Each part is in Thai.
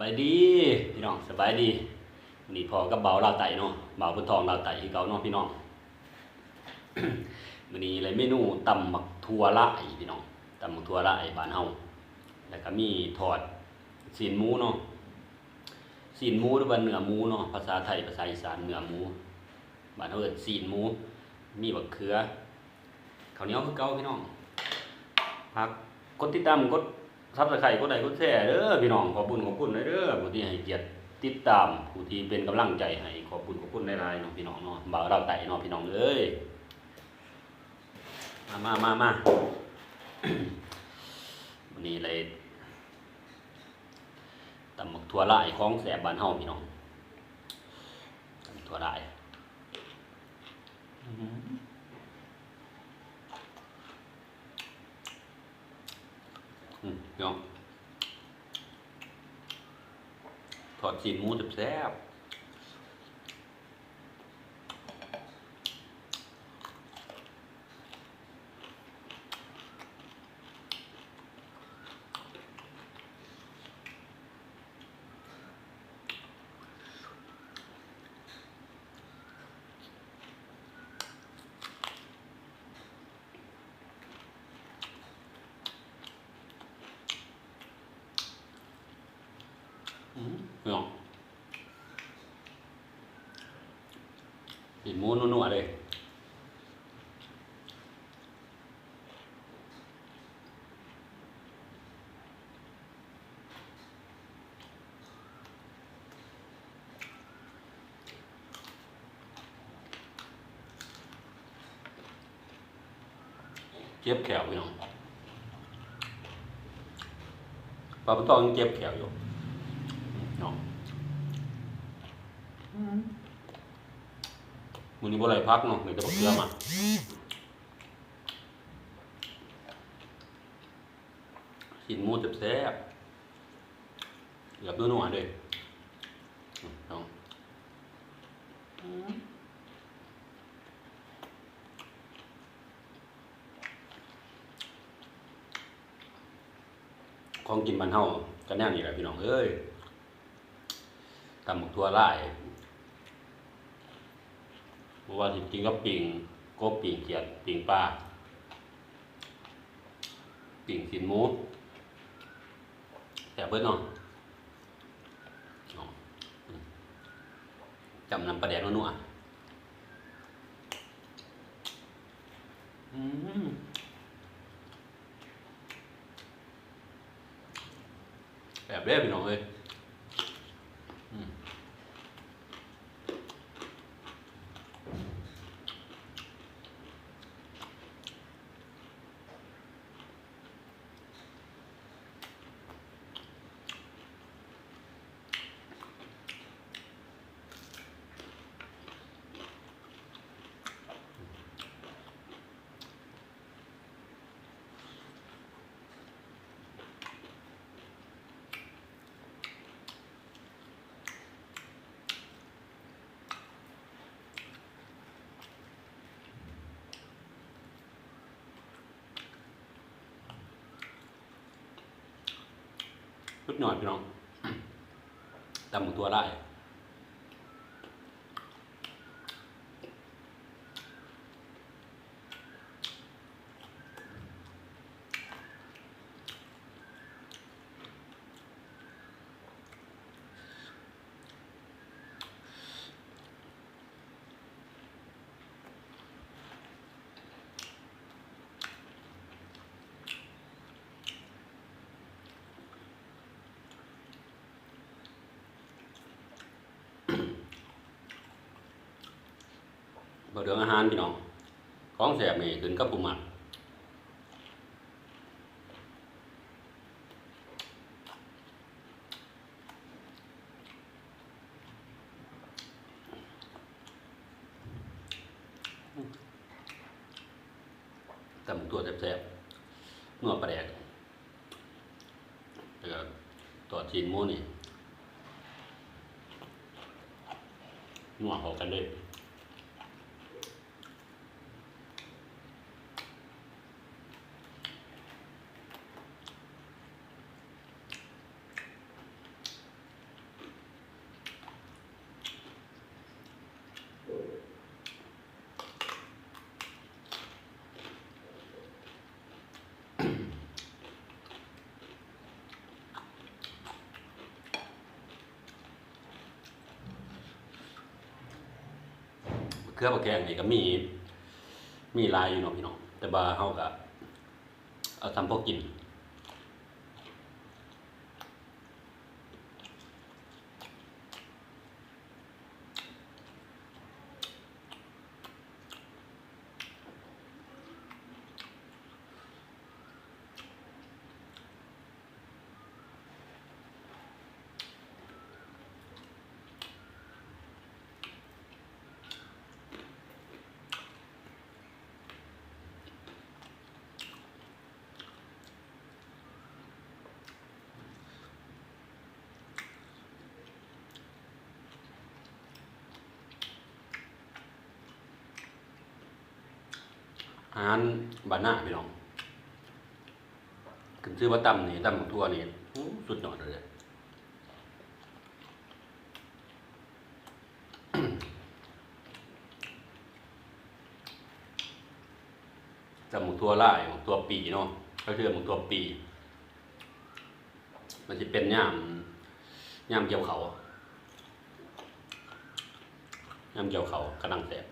บายดีพี่น้องสบายดีวันนี้พอกับเบาลาวไต่เนาะเบาพุททองลาวไต่ที่เก่าเนาะพี่น้องวันนี้เลยเมนูตำหมักทัวละไอพี่น้องตำหมักทัวละไอบ้านเฮาแล้วก็มีทอดสีนหมูเนาะสีนหมูหรือว่าเนื้อหมูเนาะภาษาไทยภาษาอีสานเนื้อหมูบ้านเฮาเอิ้นสีนหมู มีบักเขือข้าวเหนียวคือเก่าพี่น้องพักกดติดตามกด ซับสไครต์ก็ได้ก็แชร์เด้อพี่น้องขอบคุณขอบคุณเด้อผู้ที่ให้เกียรติติดตามผู้ที่เป็นกำลังใจให้ขอบคุณขอบคุณหลายๆเนาะพี่น้องเนาะบ่าวเราไต่เนาะพี่น้องเอ้ยมามามามาวันนี้เลยตำหมักถั่วลายของแสบบ้านเฮาพี่น้องตำถั่วลายอื้ เนาะทอดจีนหมูแซ่บๆอื้อพี่น้อง สีนหมูนัวๆเลยเจ็บแขวพี่น้องปลาปลาตองยังเจ็บแขวอยู่น้อง มือนี้บ่ไรพักเนาะเดี๋ยวจะบอกเชื่อมาหินมูดแซ่บๆเหลือบนัวๆเลยน้องของกินบ้านเฮาก็แน่นี่แหละพี่น้องเอ้ยตำหมกทั่วไร่ เพราะว่าที่กินก็ปิ่งกบปิ่งเขียดปิ่งปลาปิ่งสินหมูแต่เบิดเนาะเอาอืมจำนำปลาแดกนัวอืมแบบเรียบพี่น้องเลย พุดหน่อยพี่น้องตำหมูตัวได้ บ่เรื่องอาหารพี่น้อง ของแสบนี่ขึ้นกับผู้มักตำตัวแซ่บๆนัวปลาแดกแล้วก็ตัวจีนมูนี่นัวเข้ากันเลย ลือบักแกงนี่ก็มี มีลายอยู่เนาะพี่น้องแต่บาเฮาก็เอาทำพวกกิน อาหารบานหน้าพี่น้องขึ้นชื่อว่าตำนี่ตำบักทั่วนี่สุดยอดเลยจำหมูตัวล่ายหมูตัวปีเนาะก็คือหมูตัวปี มันจะเป็นย่ามย่ามเกี่ยวเขาย่ามเกี่ยวเขากระดังแสบ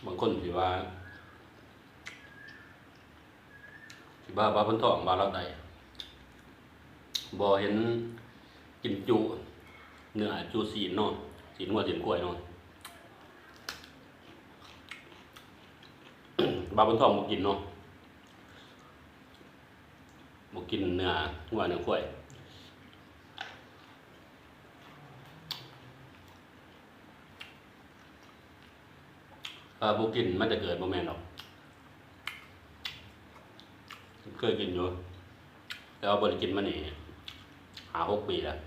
บางคนสิว่าสิว่าบาเพิ่นทองบาเราใดบ่เห็นกินจุเนื้อจุสีนเนาะสีนงัวสีนกล้วยเนาะบาเพิ่นทองบ่กินเนาะบ่กินเนื้องัวเนื้อกล้วย ถ้าบุกินมันจะเกิดบุเม่นหรอกเคยกินอยู่ แล้วบริกินมานี่หาหกปีแล้ว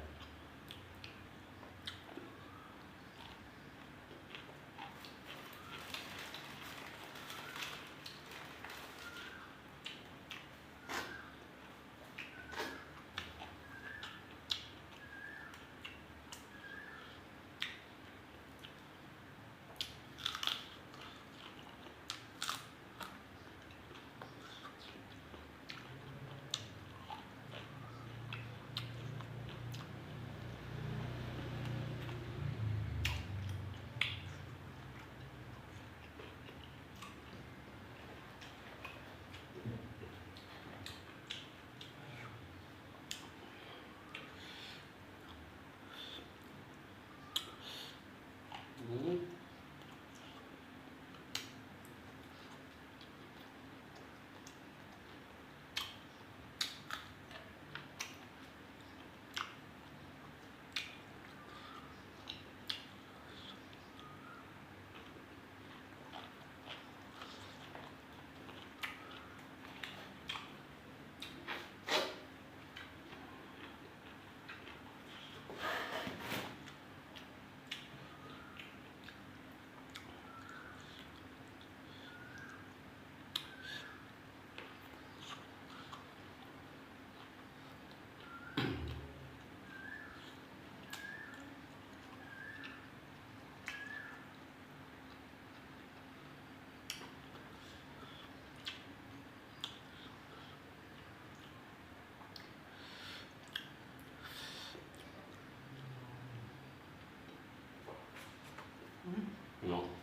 Não.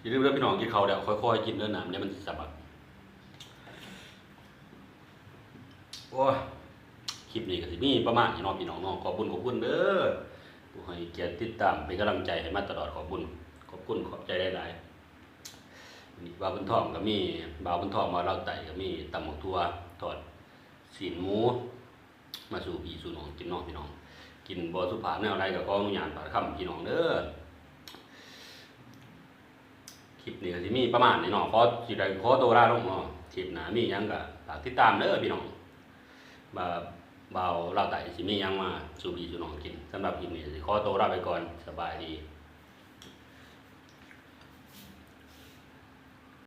อย่าลืมเด้อพี่น้องกินเข้าวแล้วค่อยๆกินเด้อน้ำเดี๋ยมันสิสะบัดโอ้ยคลิปนี้ก็สิมีประมาณนี้เนาะพี่น้องเนาะขอบคุณขอบคุณเด้อผู้ให้เกียรติติดตามเป็นกำลังใจให้มาตลอดขอบคุณขอบคุณขอบใจหลายๆนี่บ่าวบนทองก็มีบ่าวบนทองมาเราไต่ก็มีตำหมกทัวทอดสีนหมูมาสู่พี่สู่น้องกินน้องพี่น้อง กินบ่สุภาพแนวไรก็ขออนุญาตฝากคำพี่น้องเด้อ ลิปนี้ก็สิมีประมาณนี้เนาะขอสิได้ขอตัวลาลงเนาะคลิปหน้ามีหยังก็ฝากติดตามเด้อพี่น้องบ่าเบาเราไต่สิมีหยังมาสู่พี่สู่น้องกินสำหรับคลิปนี้สิขอตัวลาไปก่อนสบายดี